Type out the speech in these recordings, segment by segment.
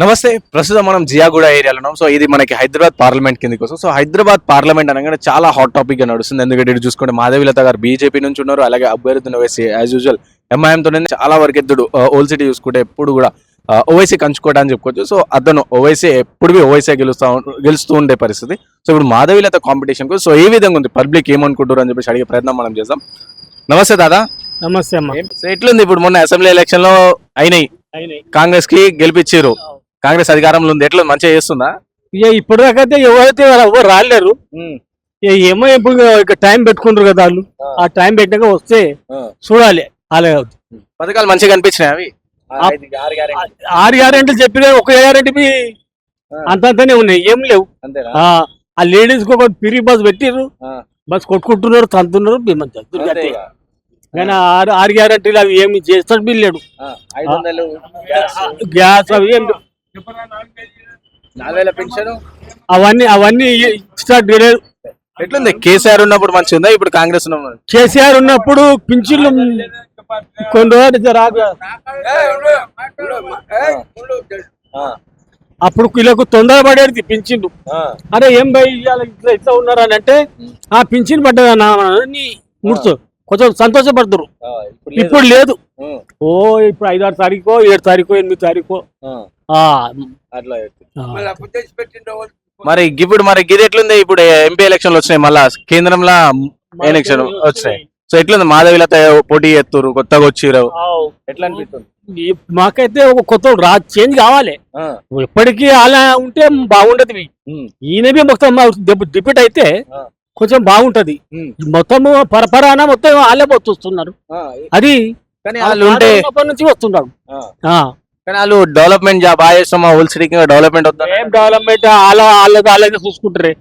నమస్తే ప్రస్తుతం మనం జియాగూడ ఏరియాలో ఉన్నాం. సో ఇది మనకి హైదరాబాద్ పార్లమెంట్ కిందకి వస్తుంది. సో హైదరాబాద్ పార్లమెంట్ అనగానే చాలా హాట్ టాపిక్గా నడుస్తుంది. ఎందుకంటే ఇటు చూసుకుంటే మాధవీలత గారు బీజేపీ నుంచి ఉన్నారు అలాగే అభ్యర్థిని ఓవైసీ యాజ్ యూజువల్ ఎంఐఎం తోనే చాలా వరకు ఎద్దుడు ఓల్ సిటీ చూసుకుంటే ఎప్పుడు కూడా ఓవైసీ కంచుకోవడం అని చెప్పుకోవచ్చు. సో అతను ఓవైసీ ఎప్పుడు ఓవైసీ గెలుస్తా గెలుస్తూ ఉండే పరిస్థితి. సో ఇప్పుడు మాధవీలత కాంపిటీషన్కు సో ఏ విధంగా ఉంది? పబ్లిక్ ఏమనుకుంటారు అని చెప్పేసి అడిగే ప్రయత్నం మనం చేద్దాం. నమస్తే దాదా నమస్తే అమ్మ. సో ఎట్లుంది ఇప్పుడు మొన్న అసెంబ్లీ ఎలక్షన్లో అయినాయి. కాంగ్రెస్కి గెలిపించారు కాంగ్రెస్ అధికారంలో ఉంది. ఎట్లా మంచిగా చేస్తుందా? ఇక ఇప్పుడు దాకైతే ఎవరైతే ఎవరు రాలేరు. ఇక ఏమో ఇప్పుడు ఇక టైం పెట్టుకుంటారు కదా వాళ్ళు. ఆ. టైం పెట్టాక వస్తే చూడాలి. అలాగే. పథకాలు మంచిగా కనిపించినాయి అవి? ఆరు గ్యారెంటీలు చెప్పిన ఒక గ్యారెంటీ అంతంతనే ఉన్నాయి. ఏం లేవు. ఆ లేడీస్కి ఒక పిరి బస్ పెట్టిర్రు. బస్ కొట్టుకుంటున్నారు తంతున్నారు. కానీ ఆరు ఆరు గ్యారెంటీలు అవి ఏమి చేస్తాడు బిల్లేడు గ్యాస్ అవి ఏం అవన్నీ అవన్నీ ఎట్లుంది? కేసీఆర్ ఉన్నప్పుడు మంచిగా ఉందా ఇప్పుడు కాంగ్రెస్ ఉన్నప్పుడు కేసీఆర్ ఉన్నప్పుడు పింఛన్లు కొన్ని రోజులు రాక అప్పుడు వీళ్ళకు తొందర పడేది పింఛన్లు అరే ఏం భయ్ ఇట్లా ఇట్లా ఉన్నారు అని అంటే ఆ పింఛన్ పడ్డదన్నా అని ముడుచు. కొంచెం సంతోషపడతారు ఇప్పుడు లేదు. ఓ ఇప్పుడు ఐదారు తారీఖు ఏడు తారీఖు ఎనిమిది తారీఖు. అట్లా. మరి ఇప్పుడు మరి గిది ఎట్లుంది? ఇప్పుడు ఎంపీ ఎలక్షన్లు వచ్చినాయి మళ్ళా కేంద్రంలో ఎలక్షన్ వచ్చినాయి. సో ఎట్లుంది? మాధవిలత పోటీ చేస్తారు కొత్తగా వచ్చిరు. ఎట్లా అనిపిస్తుంది? మాకైతే ఒక కొత్త రా చేంజ్ కావాలి. ఎప్పటికీ అలా ఉంటే బాగుంటది. ఉం, ఈయనవి మొత్తం డిప్యూట్ అయితే. కొంచెం బాగుంటది. మొత్తం పరపరాన మొత్తం వాళ్ళే వస్తున్నారు అది నుంచి ఆ. కానీ వాళ్ళు డెవలప్మెంట్ జాబ్ హోల్ సిటీకి డెవలప్మెంట్ వద్దా? ఏం డెవలప్మెంట్? వాళ్ళ వాళ్ళది వాళ్ళదే చూసుకుంటారే.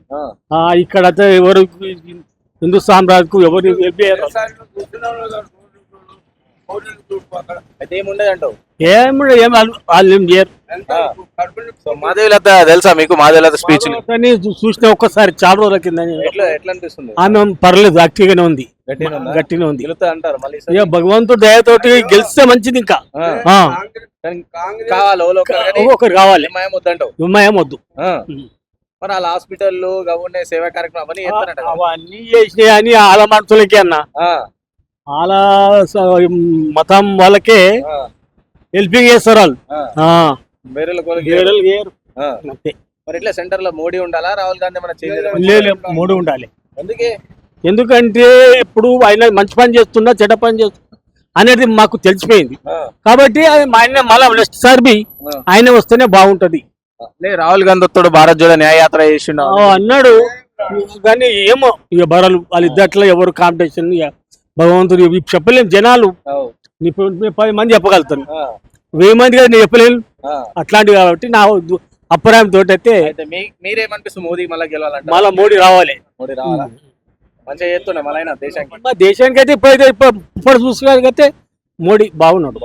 ఇక్కడ ఎవరు హిందుస్థాన్ రాజుకు ఎవరు ఏముండదు ఏం ఏం వాళ్ళు- వాళ్ళు ఏం చేయరు. సో మాధవిలత తెలుసా మీకు? మాధవిలత స్పీచ్ చూసిన ఒక్కసారి చాలా రోజుల కింద ఎట్లా ఎట్లా అనిపిస్తుంది? ఆమె పర్లేదు యాక్టివ్గానే ఉంది. గట్టిగా ఉందా? అంటారు? ఇక భగవంతుడు దయతోటి గెలిస్తే మంచిది ఇంకా. ఒకరు కావాలి ఏం వద్దు. ఆ, మరి వాళ్ళ హాస్పిటల్ గవర్నమెంట్ సేవా కార్యక్రమం అవన్నీ? అవన్నీ చేసినాయి అని వాళ్ళ మనుషులకే అన్న. వాళ్ళ మతం వాళ్ళకే హెల్పింగ్ చేస్తారు వాళ్ళు. మరి ఇట్లా సెంటర్లో మోడీ ఉండాలా? రాహుల్ గాంధీ మన మూడు ఉండాలి. అందుకే ఎందుకంటే ఇప్పుడు ఆయన మంచి పని చేస్తున్నా చెడ్డ పని చేస్తున్నా అనేది మాకు తెలిసిపోయింది. కాబట్టి ఆయన మళ్ళా నెక్స్ట్ సార్ బి. ఆయన వస్తేనే బాగుంటది. లే రాహుల్ గాంధీ వస్తాడు భారత్ జోడో న్యాయయాత్ర చేసిండు. అన్నాడు. కానీ ఏమో ఇక బరలు వాళ్ళిద్దట్లో ఎవరు కాంపిటీషన్ భగవంతుడు చెప్పలేము జనాలు. పది మంది చెప్పగలుగుతాను వెయ్యి మంది కదా నేను చెప్పలేను. అట్లాంటివి కాబట్టి నా అప్రాయం తోటి అయితే అయితే మీ మీరేమనిపిస్తుంది మోదీ మళ్ళీ గెలవాలంట మళ్ళా మోడీ రావాలి. మోడీ రావాలా? మంచిగా చేస్తున్నా మళ్ళీ దేశానికి. అయితే ఇప్పుడైతే ఇప్పుడు చూసుకోగలిగితే మోడీ బాగున్నాడు.